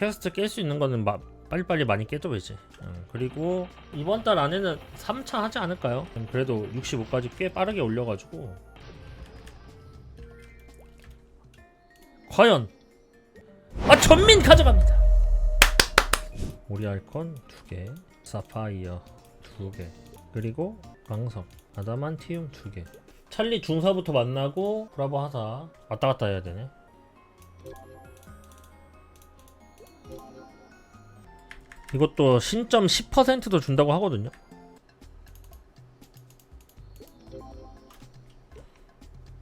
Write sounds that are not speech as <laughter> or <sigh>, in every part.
퀘스트 깰 수 있는 거는 마, 빨리빨리 많이 깨줘야지 음, 그리고 이번 달 안에는 3차 하지 않을까요? 음, 그래도 65까지 꽤 빠르게 올려가지고. 과연. 아 전민 가져갑니다! 오리알콘 2개 사파이어 2개 그리고 광석 아다만티움 2개. 찰리 중사부터 만나고 브라보 하사 왔다 갔다 해야 되네 이것도 신점 10%도 준다고 하거든요.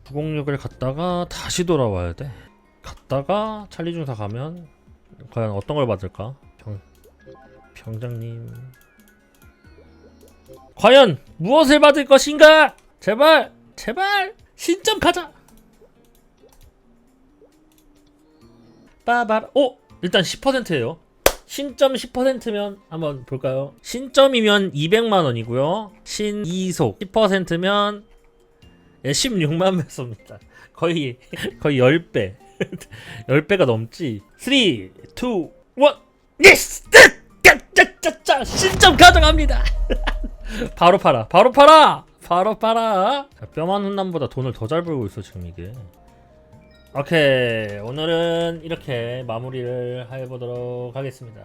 구공육을 갔다가 다시 돌아와야 돼. 갔다가 찰리 중사 가면 과연 어떤 걸 받을까? 병 병장님 과연 무엇을 받을 것인가? 제발 제발 신점 가자. 빠바 오 일단 10%예요. 신점 10%면 한번 볼까요? 신점이면 200만 원이고요. 신이속 10%면 예, 16만 배소입니다. 거의 거의 10배. 10배가 <laughs> 넘지. 3 2 1 예스! 짜짜짜짜 신점 가져갑니다. <laughs> 바로 팔아. 바로 팔아. 바로 팔아. 자, 뼈만 훈남보다 돈을 더 잘 벌고 있어 지금 이게. 오케이 오늘은 이렇게 마무리를 해보도록 하겠습니다.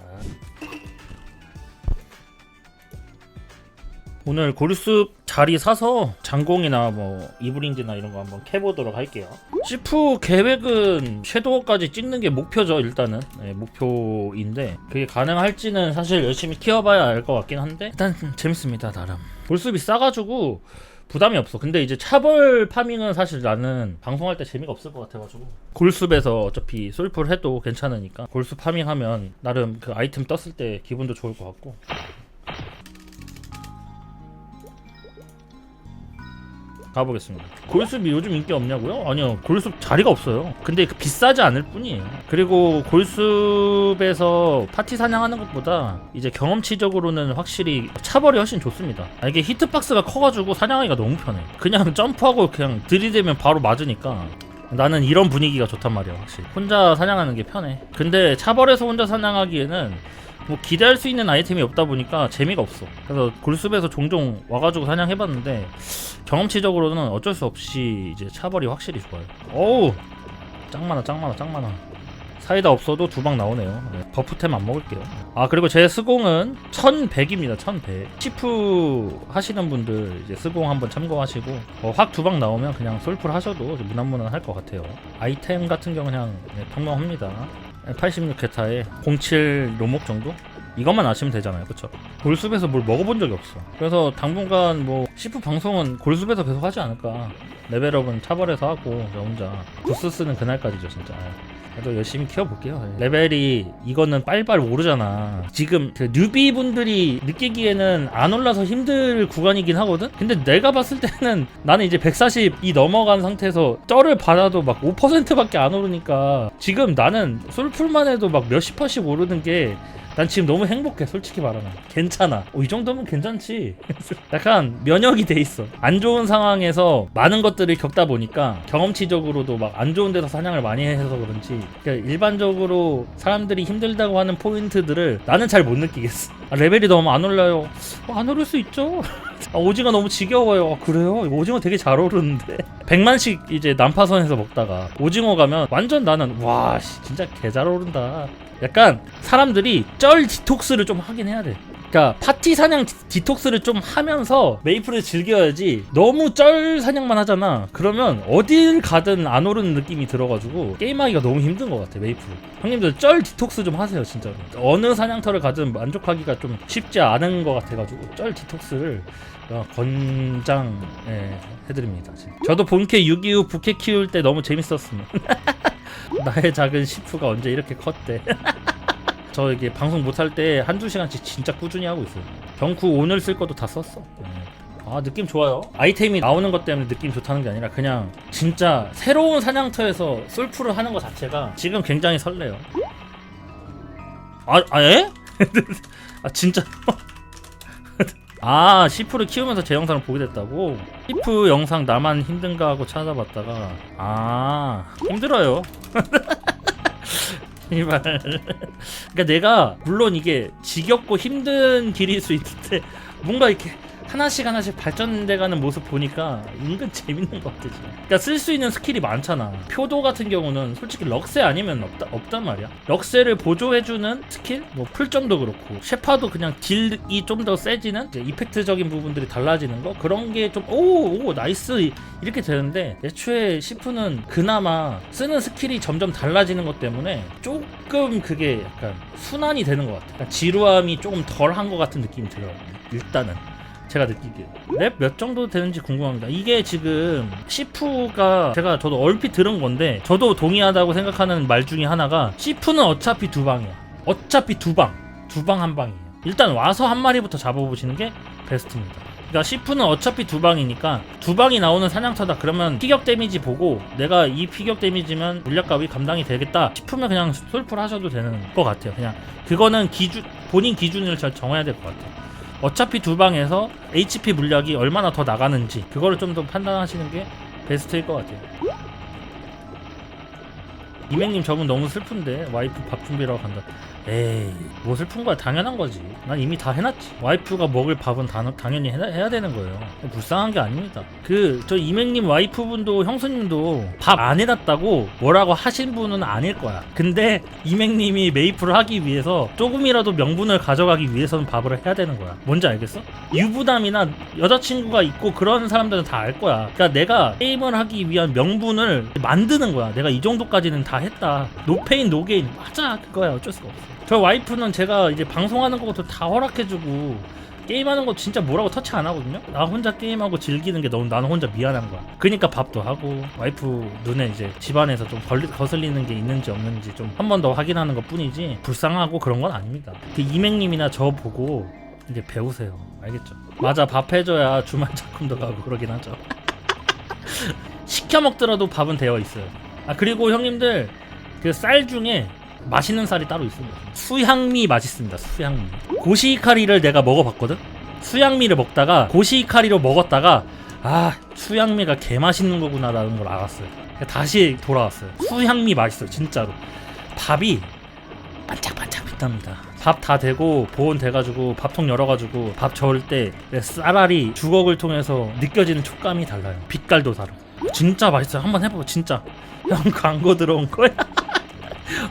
오늘 골숲 자리 사서 장공이나 뭐 이브링즈나 이런 거 한번 캐보도록 할게요. 시프 계획은 섀도우까지 찍는 게 목표죠 일단은. 네, 목표인데 그게 가능할지는 사실 열심히 키워봐야 알 것 같긴 한데 일단 재밌습니다 나름. 골숲이 싸가지고 부담이 없어. 근데 이제 차벌 파밍은 사실 나는 방송할 때 재미가 없을 것 같아가지고. 골숲에서 어차피 솔플 해도 괜찮으니까. 골숲 파밍하면 나름 그 아이템 떴을 때 기분도 좋을 것 같고 가보겠습니다. 골숲이 요즘 인기 없냐고요? 아니요, 골숲 자리가 없어요. 근데 그 비싸지 않을 뿐이에요. 그리고 골숲에서 파티 사냥하는 것보다 이제 경험치적으로는 확실히 차벌이 훨씬 좋습니다. 아, 이게 히트박스가 커가지고 사냥하기가 너무 편해. 그냥 <laughs> 점프하고 그냥 들이대면 바로 맞으니까 나는 이런 분위기가 좋단 말이야 확실히 혼자 사냥하는 게 편해 근데 차벌에서 혼자 사냥하기에는 뭐 기대할 수 있는 아이템이 없다 보니까 재미가 없어 그래서 골숲에서 종종 와가지고 사냥해봤는데 경험치적으로는 어쩔 수 없이 이제 차벌이 확실히 좋아요. 어우! 짱 많아 짱 많아 짱 많아. 사이다 없어도 두 방 나오네요. 네, 버프템 안 먹을게요. 아 그리고 제 스공은 1100입니다 1100 치프 하시는 분들 이제 스공 한번 참고하시고 어, 확 두 방 나오면 그냥 솔플 하셔도 무난무난 할 것 같아요. 아이템 같은 경우 그냥 네, 평범합니다. 86개타에 07 로목 정도? 이것만 아시면 되잖아요. 그쵸 골숲에서 뭘 먹어본 적이 없어. 그래서 당분간 뭐 시프 방송은 골숲에서 계속 하지 않을까. 레벨업은 차벌해서 하고 저 혼자. 부스 쓰는 그날까지죠 진짜. 그래도 열심히 키워볼게요. 레벨이 이거는 빨빨 오르잖아. 지금 그 뉴비 분들이 느끼기에는 안 올라서 힘들 구간이긴 하거든? 근데 내가 봤을 때는 나는 이제 140이 넘어간 상태에서 쩔을 받아도 막 5%밖에 안 오르니까 지금 나는 솔풀만 해도 막 몇십 퍼씩 오르는 게 난 지금 너무 행복해 솔직히 말하면. 괜찮아. 어, 이 정도면 괜찮지. <laughs> 약간 면역이 돼 있어. 안 좋은 상황에서 많은 것들을 겪다 보니까 경험치적으로도 막 안 좋은 데서 사냥을 많이 해서 그런지 그러니까 일반적으로 사람들이 힘들다고 하는 포인트들을 나는 잘 못 느끼겠어. 아, 레벨이 너무 안 올라요. 어, 안 오를 수 있죠? <laughs> 아, 오징어 너무 지겨워요. 아, 그래요? 오징어 되게 잘 오르는데. <laughs> 100만씩 이제 난파선에서 먹다가 오징어 가면 완전 나는 와 씨, 진짜 개 잘 오른다 약간 사람들이 쩔 디톡스를 좀 하긴 해야 돼. 그러니까 파티 사냥 디- 디톡스를 좀 하면서 메이플을 즐겨야지 너무 쩔 사냥만 하잖아. 그러면 어딜 가든 안 오르는 느낌이 들어가지고 게임하기가 너무 힘든 것 같아 메이플. 형님들 쩔 디톡스 좀 하세요 진짜로. 어느 사냥터를 가든 만족하기가 좀 쉽지 않은 것 같아가지고 쩔 디톡스를 어, 권장 예, 해드립니다. 지금. 저도 본캐 6.25 부캐 키울 때 너무 재밌었습니다. <laughs> 나의 작은 시프가 언제 이렇게 컸대. <laughs> 저 이게 방송 못할 때 한두 시간씩 진짜 꾸준히 하고 있어요. 경쿠 오늘 쓸 것도 다 썼어. 네. 아 느낌 좋아요. 아이템이 나오는 것 때문에 느낌 좋다는 게 아니라 그냥 진짜 새로운 사냥터에서 솔프를 하는 것 자체가 지금 굉장히 설레요. 아, 아 예? <laughs> 아 진짜. <laughs> 아 시프를 키우면서 제 영상을 보게 됐다고? 시프 영상 나만 힘든가 하고 찾아봤다가 아 힘들어요 <laughs> 이발. 그러니까 내가 물론 이게 지겹고 힘든 길일 수 있는데 뭔가 이렇게 하나씩 하나씩 발전돼가는 모습 보니까 은근 재밌는 것 같아. 지금. 그러니까 쓸 수 있는 스킬이 많잖아. 표도 같은 경우는 솔직히 럭세 아니면 없다, 없단 말이야. 럭세를 보조해주는 스킬, 뭐 풀점도 그렇고 셰파도 그냥 딜이 좀 더 세지는 이펙트적인 부분들이 달라지는 거 그런 게좀오오 나이스 이렇게 되는데 애초에 시프는 그나마 쓰는 스킬이 점점 달라지는 것 때문에 조금 그게 약간 순환이 되는 것 같아. 지루함이 조금 덜한 것 같은 느낌이 들어요. 일단은. 제가 느끼기에. 랩 몇 정도 되는지 궁금합니다. 이게 지금 시프가 제가 저도 얼핏 들은 건데 저도 동의하다고 생각하는 말 중에 하나가 시프는 어차피 두 방이야. 어차피 두방두 방 한 방이에요. 일단 와서 한 마리부터 잡아보시는 게 베스트입니다. 그러니까 시프는 어차피 두 방이니까 두 방이 나오는 사냥터다. 그러면 피격 데미지 보고 내가 이 피격 데미지면 물약값이 감당이 되겠다 싶으면 그냥 솔플 하셔도 되는 것 같아요. 그냥 그거는 기준 본인 기준을 잘 정해야 될 것 같아요 어차피 두 방에서 HP 물약이 얼마나 더 나가는지 그거를 좀 더 판단하시는 게 베스트일 것 같아요. 이맹님 저분 너무 슬픈데 와이프 밥 준비하러 간다. 에이 뭐 슬픈 거야 당연한 거지. 난 이미 다 해놨지. 와이프가 먹을 밥은 다, 당연히 해야, 해야 되는 거예요. 불쌍한 게 아닙니다. 그 저 이맹님 와이프분도 형수님도 밥 안 해놨다고 뭐라고 하신 분은 아닐 거야. 근데 이맹님이 메이플을 하기 위해서 조금이라도 명분을 가져가기 위해서는 밥을 해야 되는 거야. 뭔지 알겠어? 유부남이나 여자친구가 있고 그런 사람들은 다 알 거야. 그러니까 내가 게임을 하기 위한 명분을 만드는 거야. 내가 이 정도까지는 다 했다. 노페인 노게인 맞아 그거야 어쩔 수가 없어. 저 와이프는 제가 이제 방송하는 것도 다 허락해주고 게임하는 거 진짜 뭐라고 터치 안 하거든요. 나 혼자 게임하고 즐기는 게 너무 나는 혼자 미안한 거야. 그니까 밥도 하고 와이프 눈에 이제 집안에서 좀 걸리, 거슬리는 게 있는지 없는지 좀 한 번 더 확인하는 것 뿐이지 불쌍하고 그런 건 아닙니다. 그 이맹님이나 저 보고 이제 배우세요. 알겠죠? 맞아 밥 해줘야 주말 <laughs> 작품도 가고 그러긴 하죠. <laughs> 시켜 먹더라도 밥은 되어 있어요. 아 그리고 형님들 그 쌀 중에 맛있는 쌀이 따로 있습니다. 수향미 맛있습니다. 수향미. 고시카리를 내가 먹어봤거든. 수향미를 먹다가 고시카리로 먹었다가 아 수향미가 개 맛있는 거구나라는 걸 알았어요. 다시 돌아왔어요. 수향미 맛있어요. 진짜로. 밥이 반짝반짝 빛납니다. 밥 다 되고 보온 돼가지고 밥통 열어가지고 밥 저을 때 쌀알이 주걱을 통해서 느껴지는 촉감이 달라요. 빛깔도 다르고 진짜 맛있어요. 한번 해보고 진짜 <laughs> 형 광고 들어온 거야?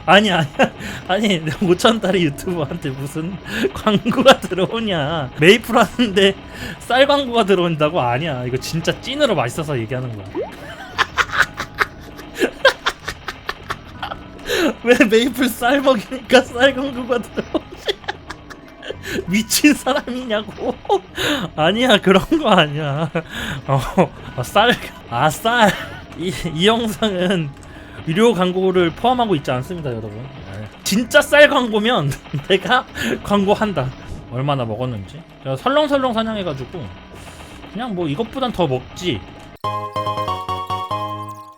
아니 아니 아니 5천 달러 유튜버한테 무슨 광고가 들어오냐. 메이플 하는데 쌀 광고가 들어온다고? 아니야. 이거 진짜 찐으로 맛있어서 얘기하는 거야. <laughs> 왜 메이플 쌀 먹이니까 쌀 광고가 들어오지? <laughs> 미친 사람이냐고? <laughs> 아니야 그런 거 아니야. 어쌀아쌀이 이 영상은 유료 광고를 포함하고 있지 않습니다, 여러분. 네. 진짜 쌀 광고면 <laughs> 내가 광고한다. 얼마나 먹었는지. 제가 설렁설렁 사냥해가지고 그냥 뭐 이것보단 더 먹지.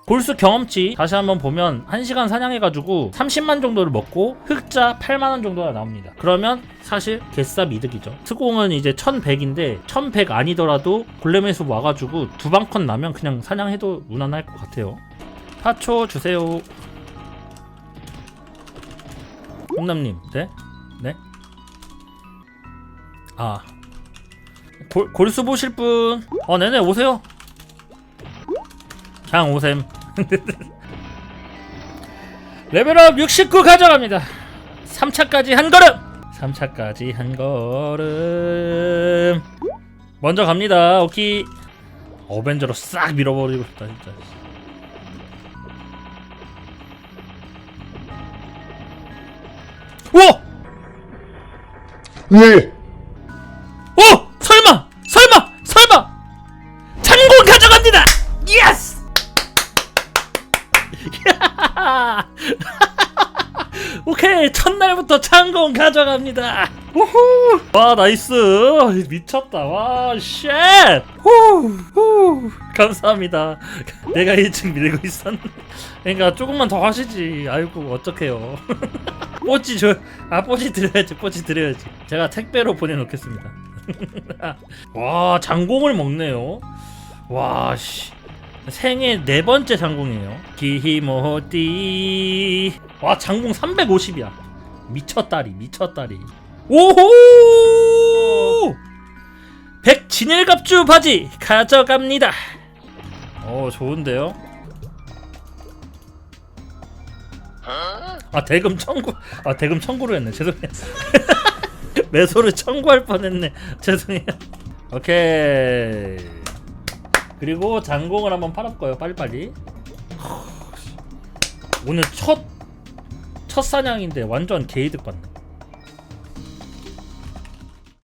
골수 경험치 다시 한번 보면 1시간 사냥해가지고 30만 정도를 먹고 흑자 8만원 정도가 나옵니다. 그러면 사실 개쌉 이득이죠. 특공은 이제 1100인데 1100 아니더라도 골렘에서 와가지고 두 방 컷 나면 그냥 사냥해도 무난할 것 같아요. 파초 주세요. 홍남님, 네? 네? 아. 골, 골수 보실 분? 어, 네네, 오세요. 그냥 오셈. <laughs> 레벨업 69 가져갑니다. 3차까지 한 걸음! 3차까지 한 걸음. 먼저 갑니다. 오키. 어벤져로 싹 밀어버리고 싶다, 진짜. 오! 네. 오! 설마! 설마! 설마! 창공 가져갑니다! 예스! <laughs> 오케이 첫날부터 창공 가져갑니다 우후. 와 나이스. 미쳤다. 와쉣. 후후. 감사합니다. 내가 1층 밀고 있었는데. 그러니까 조금만 더 하시지. 아이고 어떡해요. <laughs> 뽀찌 줘 아 뽀찌 드려야지 뽀찌 드려야지. 제가 택배로 보내놓겠습니다. <laughs> 와 장공을 먹네요. 와씨. 생애 네 번째 장공이에요. 기히모띠. 와 장봉 350이야. 미쳤다리 미쳤다리 오호! 백진일갑주 바지 가져갑니다. 어 좋은데요? 아 대금 청구 아 대금 청구로 했네. 죄송해요. <laughs> 매소를 청구할 뻔했네. 죄송해요. 오케이. 그리고 장공을 한번 팔아볼까요 빨리빨리. 오늘 첫 첫 사냥인데 완전 개이득 받네